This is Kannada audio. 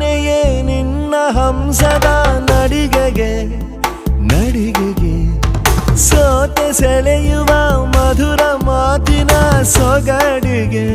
ಆನೆಯೇ ನಿನ್ನ ಹಂಸದ ನಡಿಗೆಗೆ ನಡಿಗೆಗೆ. ಸೋತೆ ಸೆಳೆಯುವ ಮಧುರ ಮಾತಿನ ಸೊಗಡಿಗೆ.